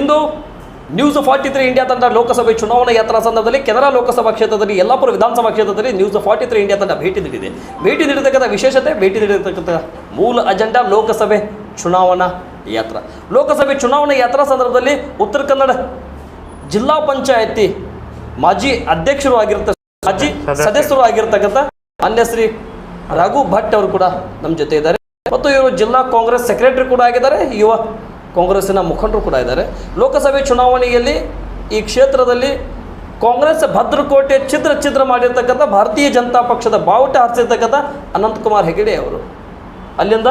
ಇಂದು news forty three India ತಂಡ ಲೋಕಸಭೆ ಚುನಾವಣಾ ಯಾತ್ರಾ ಸಂದರ್ಭದಲ್ಲಿ ಕೆನರಾ ಲೋಕಸಭಾ ಕ್ಷೇತ್ರದಲ್ಲಿ ಯಲ್ಲಾಪುರ ವಿಧಾನಸಭಾ ಕ್ಷೇತ್ರದಲ್ಲಿ ನ್ಯೂಸ್ ಫಾರ್ಟಿ ತ್ರೀ ಇಂಡಿಯಾ ತಂಡ ಭೇಟಿ ನೀಡಿದೆ. ಭೇಟಿ ನೀಡತಕ್ಕಂಥ ವಿಶೇಷತೆ ಭೇಟಿ ನೀಡಿರ್ತಕ್ಕಂಥ ಮೂಲ ಅಜೆಂಡಾ ಲೋಕಸಭೆ ಚುನಾವಣಾ ಯಾತ್ರಾ. ಲೋಕಸಭೆ ಚುನಾವಣಾ ಯಾತ್ರಾ ಸಂದರ್ಭದಲ್ಲಿ ಉತ್ತರ ಕನ್ನಡ ಜಿಲ್ಲಾ ಪಂಚಾಯತಿ ಮಾಜಿ ಅಧ್ಯಕ್ಷರು ಆಗಿರ್ತ ಮಾಜಿ ಸದಸ್ಯರು. ಆಗಿರತಕ್ಕಂಥ ಆಗಿರ್ತಕ್ಕಂಥ ಮಾನ್ಯ ಶ್ರೀ ರಘು ಭಟ್ ಅವರು ಕೂಡ ನಮ್ಮ ಜೊತೆ ಇದ್ದಾರೆ. ಮತ್ತು ಇವರು ಜಿಲ್ಲಾ ಕಾಂಗ್ರೆಸ್ ಸೆಕ್ರೆಟರಿ ಕೂಡ ಆಗಿದ್ದಾರೆ. ಯುವ ಕಾಂಗ್ರೆಸ್ಸಿನ ಮುಖಂಡರು ಕೂಡ ಇದ್ದಾರೆ. ಲೋಕಸಭೆ ಚುನಾವಣೆಯಲ್ಲಿ ಈ ಕ್ಷೇತ್ರದಲ್ಲಿ ಕಾಂಗ್ರೆಸ್ ಭದ್ರಕೋಟೆ ಛಿದ್ರ ಛಿದ್ರ ಮಾಡಿರ್ತಕ್ಕಂಥ ಭಾರತೀಯ ಜನತಾ ಪಕ್ಷದ ಬಾವುಟ ಹರಿಸಿರ್ತಕ್ಕಂಥ ಅನಂತಕುಮಾರ್ ಹೆಗಡೆ ಅವರು. ಅಲ್ಲಿಂದ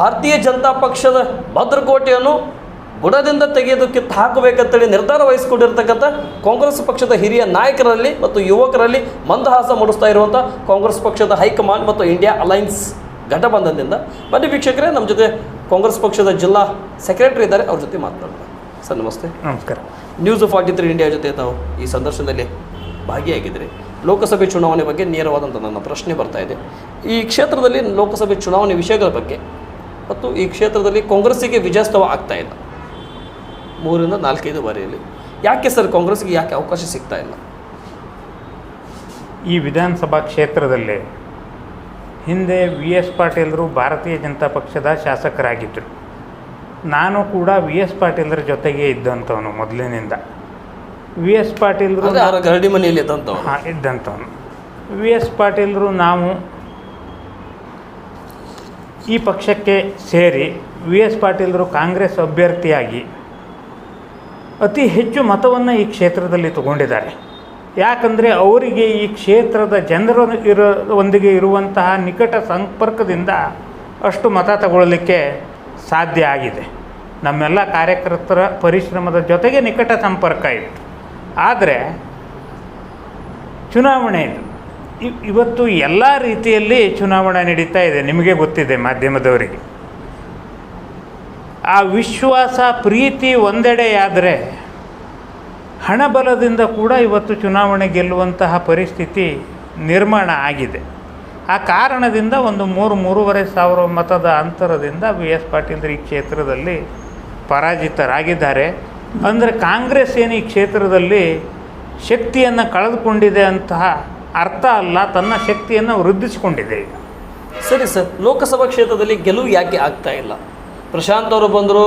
ಭಾರತೀಯ ಜನತಾ ಪಕ್ಷದ ಭದ್ರಕೋಟೆಯನ್ನು ಬುಡದಿಂದ ತೆಗೆದು ಕಿತ್ತು ಹಾಕಬೇಕಂತೇಳಿ ನಿರ್ಧಾರ ವಹಿಸಿಕೊಂಡಿರ್ತಕ್ಕಂಥ ಕಾಂಗ್ರೆಸ್ ಪಕ್ಷದ ಹಿರಿಯ ನಾಯಕರಲ್ಲಿ ಮತ್ತು ಯುವಕರಲ್ಲಿ ಮಂದಹಾಸ ಮೂಡಿಸ್ತಾ ಇರುವಂಥ ಕಾಂಗ್ರೆಸ್ ಪಕ್ಷದ ಹೈಕಮಾಂಡ್ ಮತ್ತು ಇಂಡಿಯಾ ಅಲೈನ್ಸ್ ಘಟಬಂಧನದಿಂದ. ಬನ್ನಿ ವೀಕ್ಷಕರೇ, ನಮ್ಮ ಜೊತೆ ಕಾಂಗ್ರೆಸ್ ಪಕ್ಷದ ಜಿಲ್ಲಾ ಸೆಕ್ರೆಟರಿ ಇದ್ದಾರೆ ಅವ್ರ ಜೊತೆ ಮಾತನಾಡೋಣ. ಸರ್ ನಮಸ್ತೆ. ನಮಸ್ಕಾರ. ನ್ಯೂಸ್ ಫಾರ್ಟಿ ತ್ರೀ ಇಂಡಿಯಾ ಜೊತೆ ತಾವು ಈ ಸಂದರ್ಶನದಲ್ಲಿ ಭಾಗಿಯಾಗಿದ್ದರೆ. ಲೋಕಸಭೆ ಚುನಾವಣೆ ಬಗ್ಗೆ ನೇರವಾದಂಥ ನನ್ನ ಪ್ರಶ್ನೆ ಬರ್ತಾ ಇದೆ. ಈ ಕ್ಷೇತ್ರದಲ್ಲಿ ಲೋಕಸಭೆ ಚುನಾವಣೆ ವಿಷಯಗಳ ಬಗ್ಗೆ ಮತ್ತು ಈ ಕ್ಷೇತ್ರದಲ್ಲಿ ಕಾಂಗ್ರೆಸ್ಸಿಗೆ ವಿಜಯೋತ್ಸವ ಆಗ್ತಾ ಇಲ್ಲ. ಮೂರಿಂದ ನಾಲ್ಕೈದು ಬಾರಿಯಲ್ಲಿ. ಯಾಕೆ ಸರ್ ಕಾಂಗ್ರೆಸ್ಗೆ ಯಾಕೆ ಅವಕಾಶ ಸಿಗ್ತಾ ಇಲ್ಲ? ಈ ವಿಧಾನಸಭಾ ಕ್ಷೇತ್ರದಲ್ಲಿ ಹಿಂದೆ ವಿ ಎಸ್ ಪಾಟೀಲರು ಭಾರತೀಯ ಜನತಾ ಪಕ್ಷದ ಶಾಸಕರಾಗಿದ್ದರು ನಾನು ಕೂಡ ವಿ ಎಸ್ ಪಾಟೀಲರ ಜೊತೆಗೆ ಇದ್ದಂಥವನು ಮೊದಲಿನಿಂದ. ವಿ ಎಸ್ ಪಾಟೀಲರು ಗರಡಿ ಮನೆಯಲ್ಲಿ ಇದ್ದಂಥವ್ರು ಹಾಂ ಇದ್ದಂಥವನು. ವಿ ಎಸ್ ಪಾಟೀಲರು ನಾವು ಈ ಪಕ್ಷಕ್ಕೆ ಸೇರಿ ವಿ ಎಸ್ ಪಾಟೀಲರು ಕಾಂಗ್ರೆಸ್ ಅಭ್ಯರ್ಥಿಯಾಗಿ ಅತಿ ಹೆಚ್ಚು ಮತವನ್ನು ಈ ಕ್ಷೇತ್ರದಲ್ಲಿ ತಗೊಂಡಿದ್ದಾರೆ. ಯಾಕಂದರೆ ಅವರಿಗೆ ಈ ಕ್ಷೇತ್ರದ ಜನರ ಇರೋ ಇರುವಂತಹ ನಿಕಟ ಸಂಪರ್ಕದಿಂದ ಅಷ್ಟು ಮತ ತಗೊಳ್ಳಲಿಕ್ಕೆ ಸಾಧ್ಯ ಆಗಿದೆ. ನಮ್ಮೆಲ್ಲ ಕಾರ್ಯಕರ್ತರ ಪರಿಶ್ರಮದ ಜೊತೆಗೆ ನಿಕಟ ಸಂಪರ್ಕ ಇತ್ತು. ಆದರೆ ಚುನಾವಣೆ ಇದು. ಇವತ್ತು ಎಲ್ಲ ರೀತಿಯಲ್ಲಿ ಚುನಾವಣೆ ನಡೀತಾ ಇದೆ, ನಿಮಗೆ ಗೊತ್ತಿದೆ ಮಾಧ್ಯಮದವರಿಗೆ. ಆ ವಿಶ್ವಾಸ, ಪ್ರೀತಿ ಒಂದೆಡೆಯಾದರೆ ಹಣಬಲದಿಂದ ಕೂಡ ಇವತ್ತು ಚುನಾವಣೆ ಗೆಲ್ಲುವಂತಹ ಪರಿಸ್ಥಿತಿ ನಿರ್ಮಾಣ ಆಗಿದೆ. ಆ ಕಾರಣದಿಂದ ಒಂದು ಮೂರು ಮೂರುವರೆ ಸಾವಿರ ಮತದ ಅಂತರದಿಂದ ವಿ ಎಸ್ ಪಾಟೀಲ್ರು ಈ ಕ್ಷೇತ್ರದಲ್ಲಿ ಪರಾಜಿತರಾಗಿದ್ದಾರೆ. ಅಂದರೆ ಕಾಂಗ್ರೆಸ್ ಏನು ಈ ಕ್ಷೇತ್ರದಲ್ಲಿ ಶಕ್ತಿಯನ್ನು ಕಳೆದುಕೊಂಡಿದೆ ಅಂತಹ ಅರ್ಥ ಅಲ್ಲ, ತನ್ನ ಶಕ್ತಿಯನ್ನು ವೃದ್ಧಿಸಿಕೊಂಡಿದೆ ಸರಿ ಸರ್, ಲೋಕಸಭಾ ಕ್ಷೇತ್ರದಲ್ಲಿ ಗೆಲುವು ಯಾಕೆ ಆಗ್ತಾ ಇಲ್ಲ? ಪ್ರಶಾಂತ್ ಅವರು ಬಂದರು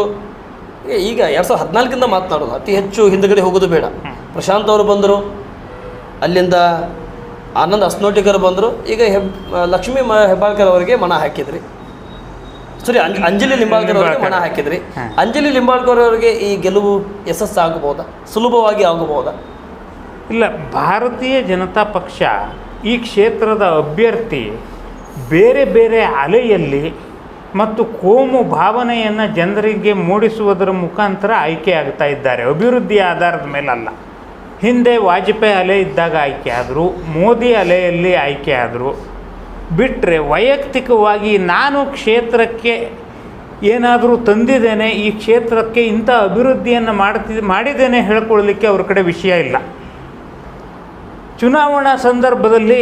ಈಗ ಎರಡು ಸಾವಿರದ ಹದಿನಾಲ್ಕಿಂದ ಮಾತನಾಡೋದು ಅತಿ ಹೆಚ್ಚು ಹಿಂದುಗಡೆ ಹೋಗೋದು ಬೇಡ. ಪ್ರಶಾಂತ್ ಅವರು ಬಂದರು ಅಲ್ಲಿಂದ ಆನಂದ್ ಅಸ್ನೋಟಿಕರ್ ಬಂದರು ಈಗ ಹೆಬ್ ಲಕ್ಷ್ಮೀ ಮ ಹೆಬ್ಬಾಳ್ಕರ್ ಅವರಿಗೆ ಮನ ಹಾಕಿದ್ರಿ. ಸರಿ ಅಂಜ ಅಂಜಲಿ ಲಿಂಬಾಳ್ಕರ್ ಅವರಿಗೆ ಮನ ಹಾಕಿದ್ರಿ. ಅಂಜಲಿ ಲಿಂಬಾಳ್ಕರ್ ಅವರಿಗೆ ಈ ಗೆಲುವು ಯಶಸ್ಸು ಆಗಬಹುದಾ? ಸುಲಭವಾಗಿ ಆಗಬಹುದಾ? ಇಲ್ಲ ಭಾರತೀಯ ಜನತಾ ಪಕ್ಷ ಈ ಕ್ಷೇತ್ರದ ಅಭ್ಯರ್ಥಿ ಬೇರೆ ಬೇರೆ ಅಲೆಯಲ್ಲಿ ಮತ್ತು ಕೋಮು ಭಾವನೆಯನ್ನು ಜನರಿಗೆ ಮೂಡಿಸುವುದರ ಮುಖಾಂತರ ಆಯ್ಕೆ ಆಗ್ತಾ ಇದ್ದಾರೆ. ಅಭಿವೃದ್ಧಿಯ ಆಧಾರದ ಮೇಲಲ್ಲ. ಹಿಂದೆ ವಾಜಪೇಯಿ ಅಲೆ ಇದ್ದಾಗ ಆಯ್ಕೆ ಆದರು, ಮೋದಿ ಅಲೆಯಲ್ಲಿ ಆಯ್ಕೆ ಆದರು. ಬಿಟ್ಟರೆ ವೈಯಕ್ತಿಕವಾಗಿ ನಾನು ಕ್ಷೇತ್ರಕ್ಕೆ ಏನಾದರೂ ತಂದಿದ್ದೇನೆ, ಈ ಕ್ಷೇತ್ರಕ್ಕೆ ಇಂಥ ಅಭಿವೃದ್ಧಿಯನ್ನು ಮಾಡ್ತಿ, ಮಾಡಿದ್ದೇನೆ ಹೇಳ್ಕೊಳ್ಳಲಿಕ್ಕೆ ಅವ್ರ ಕಡೆ ವಿಷಯ ಇಲ್ಲ. ಚುನಾವಣಾ ಸಂದರ್ಭದಲ್ಲಿ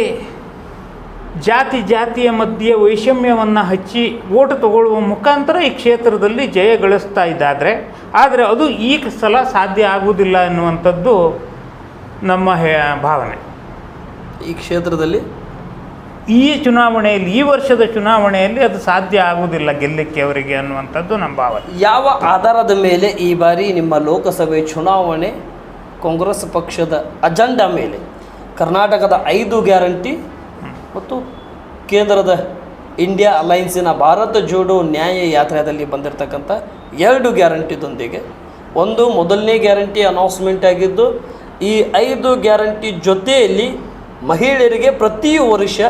ಜಾತಿ ಜಾತಿಯ ಮಧ್ಯೆ ವೈಷಮ್ಯವನ್ನು ಹಚ್ಚಿ ಓಟು ತಗೊಳ್ಳುವ ಮುಖಾಂತರ ಈ ಕ್ಷೇತ್ರದಲ್ಲಿ ಜಯ ಗಳಿಸ್ತಾ ಇದ್ದಾದರೆ ಆದರೆ ಅದು ಈ ಸಲ ಸಾಧ್ಯ ಆಗುವುದಿಲ್ಲ ಎನ್ನುವಂಥದ್ದು ನಮ್ಮ ಭಾವನೆ. ಈ ಕ್ಷೇತ್ರದಲ್ಲಿ? ಈ ಚುನಾವಣೆಯಲ್ಲಿ ಈ ವರ್ಷದ ಚುನಾವಣೆಯಲ್ಲಿ ಅದು ಸಾಧ್ಯ ಆಗುವುದಿಲ್ಲ ಗೆಲ್ಲಕ್ಕೆ ಅವರಿಗೆ ಅನ್ನುವಂಥದ್ದು ನಮ್ಮ ಭಾವನೆ. ಯಾವ ಆಧಾರದ ಮೇಲೆ ಈ ಬಾರಿ ನಿಮ್ಮ ಲೋಕಸಭೆ ಚುನಾವಣೆ ಕಾಂಗ್ರೆಸ್ ಪಕ್ಷದ ಅಜೆಂಡಾ ಮೇಲೆ? ಕರ್ನಾಟಕದ ಐದು ಗ್ಯಾರಂಟಿ ಮತ್ತು ಕೇಂದ್ರದ ಇಂಡಿಯಾ ಅಲೈನ್ಸಿನ ಭಾರತ ಜೋಡೋ ನ್ಯಾಯ ಯಾತ್ರೆಯಲ್ಲಿ ಬಂದಿರತಕ್ಕಂಥ ಎರಡು ಗ್ಯಾರಂಟಿದೊಂದಿಗೆ, ಒಂದು ಮೊದಲನೇ ಗ್ಯಾರಂಟಿ ಅನೌನ್ಸ್ಮೆಂಟ್ ಆಗಿದ್ದು, ಈ ಐದು ಗ್ಯಾರಂಟಿ ಜೊತೆಯಲ್ಲಿ ಮಹಿಳೆಯರಿಗೆ ಪ್ರತಿ ವರ್ಷ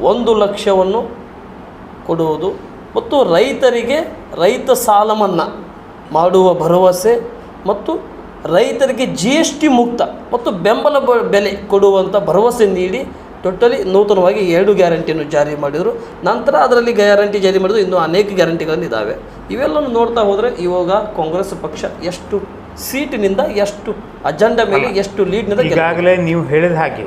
ಒಂದು ಲಕ್ಷವನ್ನು ಕೊಡುವುದು ಮತ್ತು ರೈತರಿಗೆ ರೈತ ಸಾಲ ಮಾಡುವ ಭರವಸೆ ಮತ್ತು ರೈತರಿಗೆ ಜಿ ಮುಕ್ತ ಮತ್ತು ಬೆಂಬಲ ಬೆಲೆ ಕೊಡುವಂಥ ಭರವಸೆ ನೀಡಿ ಟೋಟಲಿ ನೂತನವಾಗಿ ಎರಡು ಗ್ಯಾರಂಟಿಯನ್ನು ಜಾರಿ ಮಾಡಿದರು. ನಂತರ ಅದರಲ್ಲಿ ಗ್ಯಾರಂಟಿ ಜಾರಿ ಮಾಡಿದ್ರು. ಇನ್ನೂ ಅನೇಕ ಗ್ಯಾರಂಟಿಗಳನ್ನು ಇದ್ದಾವೆ ಇವೆಲ್ಲವನ್ನು ನೋಡ್ತಾ ಹೋದರೆ ಇವಾಗ ಕಾಂಗ್ರೆಸ್ ಪಕ್ಷ ಎಷ್ಟು ಸೀಟಿನಿಂದ ಎಷ್ಟು ಅಜೆಂಡಾ ಮೇಲೆ ಎಷ್ಟು ಲೀಡ್ನಿಂದ ಈಗಾಗಲೇ ನೀವು ಹೇಳಿದ ಹಾಗೆ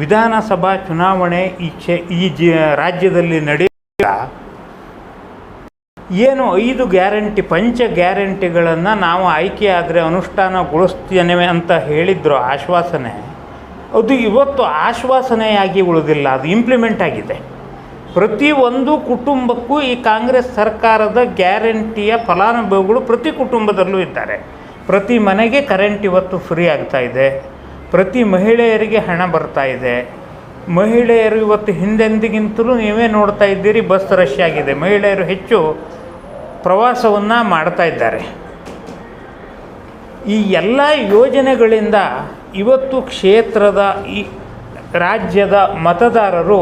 ವಿಧಾನಸಭಾ ಚುನಾವಣೆ ಈ ಕ್ಷೇ ಈ ಜ ರಾಜ್ಯದಲ್ಲಿ ನಡೆಯುವ ಏನು ಐದು ಗ್ಯಾರಂಟಿ ಪಂಚ ಗ್ಯಾರಂಟಿಗಳನ್ನು ನಾವು ಆಯ್ಕೆ ಆದರೆ ಅನುಷ್ಠಾನಗೊಳಿಸ್ತೇನೆ ಅಂತ ಹೇಳಿದ್ರು ಆಶ್ವಾಸನೆ. ಅದು ಇವತ್ತು ಆಶ್ವಾಸನೆಯಾಗಿ ಉಳಿದಿಲ್ಲ, ಅದು ಇಂಪ್ಲಿಮೆಂಟ್ ಆಗಿದೆ. ಪ್ರತಿಯೊಂದು ಕುಟುಂಬಕ್ಕೂ ಈ ಕಾಂಗ್ರೆಸ್ ಸರ್ಕಾರದ ಗ್ಯಾರಂಟಿಯ ಫಲಾನುಭವಿಗಳು ಪ್ರತಿ ಕುಟುಂಬದಲ್ಲೂ ಇದ್ದಾರೆ. ಪ್ರತಿ ಮನೆಗೆ ಕರೆಂಟ್ ಇವತ್ತು ಫ್ರೀ ಆಗ್ತಾ ಇದೆ. ಪ್ರತಿ ಮಹಿಳೆಯರಿಗೆ ಹಣ ಬರ್ತಾ ಇದೆ. ಮಹಿಳೆಯರು ಇವತ್ತು ಹಿಂದೆಂದಿಗಿಂತಲೂ ನೀವೇ ನೋಡ್ತಾ ಇದ್ದೀರಿ, ಬಸ್ ರಶ್ ಆಗಿದೆ. ಮಹಿಳೆಯರು ಹೆಚ್ಚು ಪ್ರವಾಸವನ್ನು ಮಾಡ್ತಾ ಇದ್ದಾರೆ. ಈ ಎಲ್ಲ ಯೋಜನೆಗಳಿಂದ ಇವತ್ತು ಕ್ಷೇತ್ರದ ಈ ರಾಜ್ಯದ ಮತದಾರರು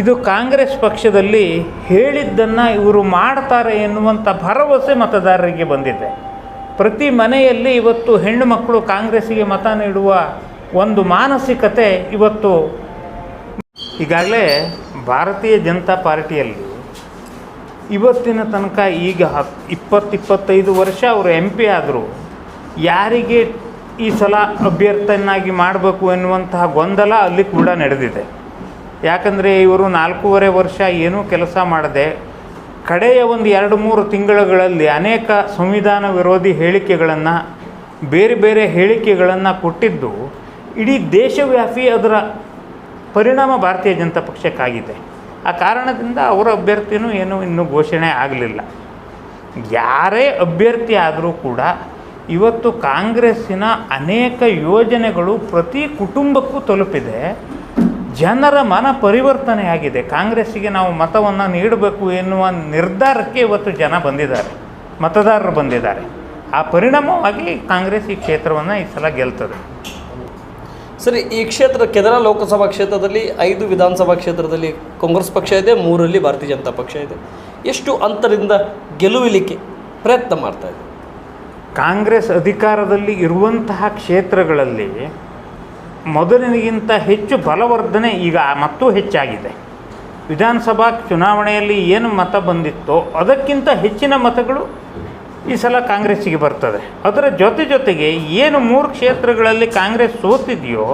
ಇದು ಕಾಂಗ್ರೆಸ್ ಪಕ್ಷದಲ್ಲಿ ಹೇಳಿದ್ದನ್ನು ಇವರು ಮಾಡ್ತಾರೆ ಎನ್ನುವಂಥ ಭರವಸೆ ಮತದಾರರಿಗೆ ಬಂದಿದೆ. ಪ್ರತಿ ಮನೆಯಲ್ಲಿ ಇವತ್ತು ಹೆಣ್ಣು ಮಕ್ಕಳು ಕಾಂಗ್ರೆಸ್ಸಿಗೆ ಮತ ನೀಡುವ ಒಂದು ಮಾನಸಿಕತೆ ಇವತ್ತು ಈಗಾಗಲೇ ಭಾರತೀಯ ಜನತಾ ಪಾರ್ಟಿಯಲ್ಲಿ ಇವತ್ತಿನ ತನಕ ಈಗ ಹತ್ ಇಪ್ಪತ್ತು ಇಪ್ಪತ್ತೈದು ವರ್ಷ ಅವರು ಎಂ ಪಿ ಆದರು, ಯಾರಿಗೆ ಈ ಸಲ ಅಭ್ಯರ್ಥಿಯನ್ನಾಗಿ ಮಾಡಬೇಕು ಎನ್ನುವಂತಹ ಗೊಂದಲ ಅಲ್ಲಿ ಕೂಡ ನಡೆದಿದೆ. ಯಾಕಂದರೆ ಇವರು ನಾಲ್ಕೂವರೆ ವರ್ಷ ಏನೂ ಕೆಲಸ ಮಾಡದೆ, ಕಡೆಯ ಒಂದು ಎರಡು ಮೂರು ತಿಂಗಳುಗಳಲ್ಲಿ ಅನೇಕ ಸಂವಿಧಾನ ವಿರೋಧಿ ಹೇಳಿಕೆಗಳನ್ನು, ಬೇರೆ ಬೇರೆ ಹೇಳಿಕೆಗಳನ್ನು ಕೊಟ್ಟಿದ್ದು ಇಡೀ ದೇಶವ್ಯಾಪಿ ಅದರ ಪರಿಣಾಮ ಭಾರತೀಯ ಜನತಾ ಪಕ್ಷಕ್ಕಾಗಿದೆ. ಆ ಕಾರಣದಿಂದ ಅವರ ಅಭ್ಯರ್ಥಿನೂ ಏನೂ ಇನ್ನೂ ಘೋಷಣೆ ಆಗಲಿಲ್ಲ. ಯಾರೇ ಅಭ್ಯರ್ಥಿ ಆದರೂ ಕೂಡ ಇವತ್ತು ಕಾಂಗ್ರೆಸ್ಸಿನ ಅನೇಕ ಯೋಜನೆಗಳು ಪ್ರತಿ ಕುಟುಂಬಕ್ಕೂ ತಲುಪಿದೆ. ಜನರ ಮನ ಪರಿವರ್ತನೆಯಾಗಿದೆ ಕಾಂಗ್ರೆಸ್ಸಿಗೆ ನಾವು ಮತವನ್ನು ನೀಡಬೇಕು ಎನ್ನುವ ನಿರ್ಧಾರಕ್ಕೆ ಇವತ್ತು ಜನ ಬಂದಿದ್ದಾರೆ. ಮತದಾರರು ಬಂದಿದ್ದಾರೆ. ಆ ಪರಿಣಾಮವಾಗಿ ಕಾಂಗ್ರೆಸ್ ಈ ಕ್ಷೇತ್ರವನ್ನು ಈ ಸಲ ಗೆಲ್ತದೆ. ಸರಿ, ಈ ಕ್ಷೇತ್ರ ಕೆದರ ಲೋಕಸಭಾ ಕ್ಷೇತ್ರದಲ್ಲಿ, ಐದು ವಿಧಾನಸಭಾ ಕ್ಷೇತ್ರದಲ್ಲಿ ಕಾಂಗ್ರೆಸ್ ಪಕ್ಷ ಇದೆ ಮೂರಲ್ಲಿ ಭಾರತೀಯ ಜನತಾ ಪಕ್ಷ ಇದೆ. ಎಷ್ಟು ಅಂತರಿಂದ ಗೆಲುವಲಿಕ್ಕೆ ಪ್ರಯತ್ನ ಮಾಡ್ತಾ ಇದೆ? ಕಾಂಗ್ರೆಸ್ ಅಧಿಕಾರದಲ್ಲಿ ಇರುವಂತಹ ಕ್ಷೇತ್ರಗಳಲ್ಲಿ ಮೊದಲಿನಗಿಂತ ಹೆಚ್ಚು ಬಲವರ್ಧನೆ ಈಗ ಮತ್ತೂ ಹೆಚ್ಚಾಗಿದೆ. ವಿಧಾನಸಭಾ ಚುನಾವಣೆಯಲ್ಲಿ ಏನು ಮತ ಬಂದಿತ್ತೋ ಅದಕ್ಕಿಂತ ಹೆಚ್ಚಿನ ಮತಗಳು ಈ ಸಲ ಕಾಂಗ್ರೆಸ್ಸಿಗೆ ಬರ್ತದೆ. ಅದರ ಜೊತೆ ಜೊತೆಗೆ ಏನು ಮೂರು ಕ್ಷೇತ್ರಗಳಲ್ಲಿ ಕಾಂಗ್ರೆಸ್ ಸೋತಿದೆಯೋ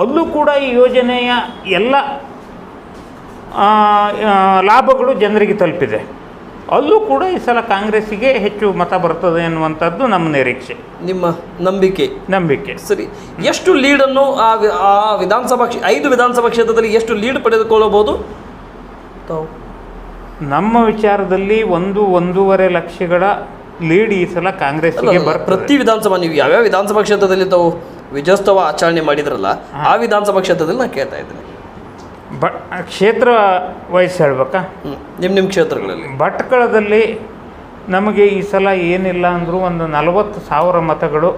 ಅಲ್ಲೂ ಕೂಡ ಈ ಯೋಜನೆಯ ಎಲ್ಲ ಲಾಭಗಳು ಜನರಿಗೆ ತಲುಪಿದೆ. ಅಲ್ಲೂ ಕೂಡ ಈ ಸಲ ಕಾಂಗ್ರೆಸ್ಸಿಗೆ ಹೆಚ್ಚು ಮತ ಬರ್ತದೆ ಎನ್ನುವಂಥದ್ದು ನಮ್ಮ ನಿರೀಕ್ಷೆ. ನಿಮ್ಮ ನಂಬಿಕೆ. ನಂಬಿಕೆ. ಸರಿ ಎಷ್ಟು ಲೀಡನ್ನು ಆ ವಿ- ಆ ವಿಧಾನಸಭಾ ಕ್ಷೇ- ಐದು ವಿಧಾನಸಭಾ ಕ್ಷೇತ್ರದಲ್ಲಿ ಎಷ್ಟು ಲೀಡ್ ಪಡೆದುಕೊಳ್ಳಬಹುದು? ತಾವು. ನಮ್ಮ ವಿಚಾರದಲ್ಲಿ ಒಂದು ಒಂದೂವರೆ ಲಕ್ಷಗಳ ಲೀಡ್ ಈ ಸಲ ಕಾಂಗ್ರೆಸ್ ಕಾಂಗ್ರೆಸ್ಸಿಗೆ ಅಲ್ಲ, ಬರ್ತದೆ. ಪ್ರತಿ ವಿಧಾನಸಭಾ ನೀವು ಯಾವ್ಯಾವ ವಿಧಾನಸಭಾ ಕ್ಷೇತ್ರದಲ್ಲಿ ತಾವು ವಿಜಯೋತ್ಸವ ಆಚರಣೆ ಮಾಡಿದ್ರಲ್ಲ ಆ ವಿಧಾನಸಭಾ ಕ್ಷೇತ್ರದಲ್ಲಿ ನಾನು ಕೇಳ್ತಾ ಇದ್ದೀನಿ. ಬಟ್ ಕ್ಷೇತ್ರ ವಯಸ್ಸು ಹೇಳ್ಬೇಕಾ? ನಿಮ್ಮ ನಿಮ್ಮ ಕ್ಷೇತ್ರಗಳಲ್ಲಿ. ಭಟ್ಕಳದಲ್ಲಿ ನಮಗೆ ಈ ಸಲ ಏನಿಲ್ಲ ಅಂದರೂ ಒಂದು ನಲವತ್ತು ಸಾವಿರ ಮತಗಳು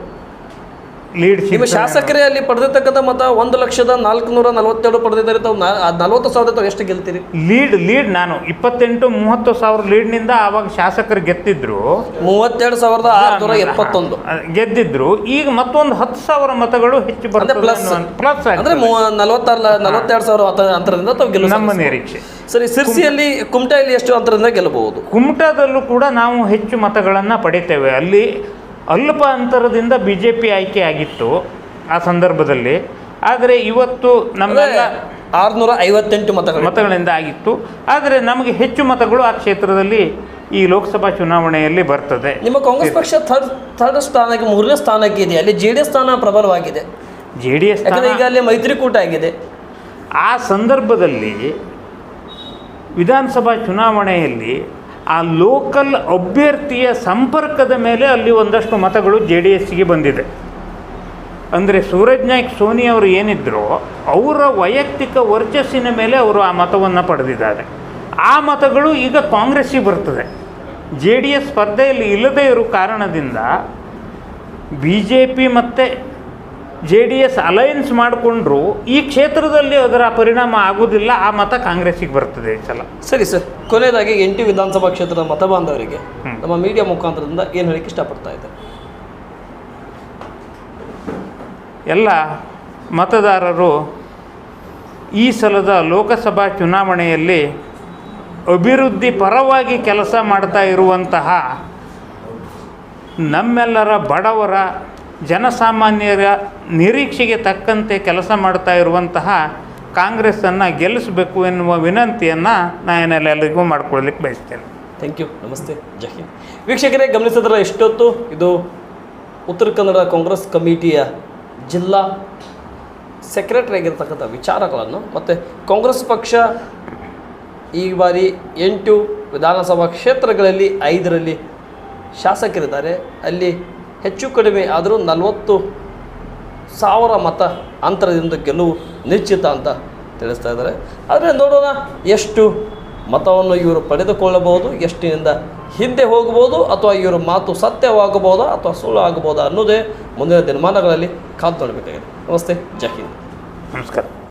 ಲೀಡ್ ನಿಮ್ಮ ಶಾಸಕರೇ ಅಲ್ಲಿ ಪಡೆದಿರ್ತಕ್ಕಂಥ ಮತ ಒಂದು ಲಕ್ಷದ ನಾಲ್ಕುನೂರ ನಲವತ್ತೆರಡು ಪಡೆದಿದ್ದಾರೆ ತಾವು ನಲವತ್ತು ಸಾವಿರ ತಾವು ಎಷ್ಟು ಗೆಲ್ತೀರಿ? ಲೀಡ್ ಲೀಡ್ ನಾನು ಇಪ್ಪತ್ತೆಂಟು ಮೂವತ್ತು ಸಾವಿರ ಲೀಡ್ನಿಂದ ಆವಾಗ ಶಾಸಕರು ಗೆದ್ದಿದ್ರು. ಮೂವತ್ತೆರಡು ಸಾವಿರದ ಆರುನೂರ ಎಪ್ಪತ್ತೊಂದು. ಗೆದ್ದಿದ್ರು. ಈಗ ಮತ್ತೊಂದು ಹತ್ತು ಸಾವಿರ ಮತಗಳು ಹೆಚ್ಚು ಬರ್ತದೆ ಪ್ಲಸ್ ಪ್ಲಸ್ ಅಂದ್ರೆ ನಲವತ್ತಾರು ನಲವತ್ತೆರಡು ಸಾವಿರ ಅಂತರದಿಂದ ತಾವು ಗೆಲ್ಲ ನಮ್ಮ ನಿರೀಕ್ಷೆ. ಸರಿ ಸಿರ್ಸಿಯಲ್ಲಿ ಕುಮಟೆಯಲ್ಲಿ ಎಷ್ಟು ಅಂತರದಿಂದ ಗೆಲ್ಲಬಹುದು? ಕುಮಟಾದಲ್ಲೂ ಕೂಡ ನಾವು ಹೆಚ್ಚು ಮತಗಳನ್ನು ಪಡಿತೇವೆ. ಅಲ್ಲಿ ಅಲ್ಪ ಅಂತರದಿಂದ ಬಿ ಜೆ ಪಿ ಆಯ್ಕೆ ಆಗಿತ್ತು ಆ ಸಂದರ್ಭದಲ್ಲಿ. ಆದರೆ ಇವತ್ತು ನಮ್ಮೆಲ್ಲ ಆರುನೂರ ಐವತ್ತೆಂಟು ಮತ ಮತಗಳಿಂದ ಆಗಿತ್ತು. ಆದರೆ ನಮಗೆ ಹೆಚ್ಚು ಮತಗಳು ಆ ಕ್ಷೇತ್ರದಲ್ಲಿ ಈ ಲೋಕಸಭಾ ಚುನಾವಣೆಯಲ್ಲಿ ಬರ್ತದೆ. ನಿಮ್ಮ ಕಾಂಗ್ರೆಸ್ ಪಕ್ಷ ಥರ್ಡ್ ಥರ್ಡ್ ಸ್ಥಾನಕ್ಕೆ ಮೂರನೇ ಸ್ಥಾನಕ್ಕೆ ಇದೆ ಅಲ್ಲಿ ಜೆ ಡಿ ಎಸ್ ಸ್ಥಾನ ಪ್ರಬಲವಾಗಿದೆ. ಜೆ ಡಿ ಎಸ್ ಈಗ ಅಲ್ಲಿ ಮೈತ್ರಿಕೂಟ ಆಗಿದೆ. ಆ ಸಂದರ್ಭದಲ್ಲಿ ವಿಧಾನಸಭಾ ಚುನಾವಣೆಯಲ್ಲಿ ಆ ಲೋಕಲ್ ಅಭ್ಯರ್ಥಿಯ ಸಂಪರ್ಕದ ಮೇಲೆ ಅಲ್ಲಿ ಒಂದಷ್ಟು ಮತಗಳು ಜೆ ಡಿ ಎಸ್ಸಿಗೆ ಬಂದಿದೆ. ಅಂದರೆ ಸೂರಜ್ ನಾಯ್ಕ್, ಸೋನಿ ಅವರು ಏನಿದ್ರು ಅವರ ವೈಯಕ್ತಿಕ ವರ್ಚಸ್ಸಿನ ಮೇಲೆ ಅವರು ಆ ಮತವನ್ನು ಪಡೆದಿದ್ದಾರೆ. ಆ ಮತಗಳು ಈಗ ಕಾಂಗ್ರೆಸ್ಸಿಗೆ ಬರ್ತದೆ. ಜೆ ಡಿ ಎಸ್ ಸ್ಪರ್ಧೆಯಲ್ಲಿ ಇಲ್ಲದೇ ಇರೋ ಕಾರಣದಿಂದ ಬಿ ಜೆ ಪಿ ಮತ್ತು ಜೆ ಡಿ ಎಸ್ ಅಲಯನ್ಸ್ ಮಾಡಿಕೊಂಡ್ರು ಈ ಕ್ಷೇತ್ರದಲ್ಲಿ ಅದರ ಪರಿಣಾಮ ಆಗುವುದಿಲ್ಲ ಆ ಮತ ಕಾಂಗ್ರೆಸ್ಸಿಗೆ ಬರ್ತದೆ ಈ ಸಲ ಸರಿ ಸರ್ ಕೊನೆಯದಾಗಿ ಎಂಟು ವಿಧಾನಸಭಾ ಕ್ಷೇತ್ರದ ಮತ ಬಾಂಧವರಿಗೆ. ನಮ್ಮ ಮೀಡಿಯಾ ಮುಖಾಂತರದಿಂದ ಏನು ಹೇಳಕ್ಕೆ ಇಷ್ಟಪಡ್ತಾ ಇದೆ ಎಲ್ಲ ಮತದಾರರು ಈ ಸಲದ ಲೋಕಸಭಾ ಚುನಾವಣೆಯಲ್ಲಿ ಅಭಿವೃದ್ಧಿ ಪರವಾಗಿ ಕೆಲಸ ಮಾಡ್ತಾ ಇರುವಂತಹ ನಮ್ಮೆಲ್ಲರ ಬಡವರ ಜನಸಾಮಾನ್ಯರ ನಿರೀಕ್ಷೆಗೆ ತಕ್ಕಂತೆ ಕೆಲಸ ಮಾಡ್ತಾ ಇರುವಂತಹ ಕಾಂಗ್ರೆಸ್ಸನ್ನು ಗೆಲ್ಲಿಸಬೇಕು ಎನ್ನುವ ವಿನಂತಿಯನ್ನು ನಾನು ಎಲ್ಲರಿಗೂ ಮಾಡ್ಕೊಳ್ಳಿಕ್ಕೆ ಬಯಸ್ತೇನೆ. ಥ್ಯಾಂಕ್ ಯು ನಮಸ್ತೆ. ಜೈ ಹಿಂದ್. ವೀಕ್ಷಕರೇ, ಗಮನಿಸಿದ್ರೆ ಎಷ್ಟೊತ್ತು ಇದು ಉತ್ತರ ಕನ್ನಡ ಕಾಂಗ್ರೆಸ್ ಕಮಿಟಿಯ ಜಿಲ್ಲಾ ಸೆಕ್ರೆಟರಿ ಆಗಿರ್ತಕ್ಕಂಥ ವಿಚಾರಗಳನ್ನು ಮತ್ತು ಕಾಂಗ್ರೆಸ್ ಪಕ್ಷ ಈ ಬಾರಿ ಎಂಟು ವಿಧಾನಸಭಾ ಕ್ಷೇತ್ರಗಳಲ್ಲಿ ಐದರಲ್ಲಿ ಶಾಸಕರಿದ್ದಾರೆ. ಅಲ್ಲಿ ಹೆಚ್ಚು ಕಡಿಮೆ ಆದರೂ ನಲವತ್ತು ಸಾವಿರ ಮತ ಅಂತರದಿಂದ ಗೆಲುವು ನಿಶ್ಚಿತ ಅಂತ ತಿಳಿಸ್ತಾ ಇದ್ದಾರೆ. ಆದರೆ ನೋಡೋಣ ಎಷ್ಟು ಮತವನ್ನು ಇವರು ಪಡೆದುಕೊಳ್ಳಬಹುದು, ಎಷ್ಟಿನಿಂದ ಹಿಂದೆ ಹೋಗಬಹುದು, ಅಥವಾ ಇವರ ಮಾತು ಸತ್ಯವಾಗಬಹುದಾ, ಅಥವಾ ಸುಳ್ಳು ಆಗಬಹುದಾ ಅನ್ನೋದೇ ಮುಂದಿನ ದಿನಮಾನಗಳಲ್ಲಿ ಕಾದು ನಮಸ್ತೆ, ಜೈ ನಮಸ್ಕಾರ.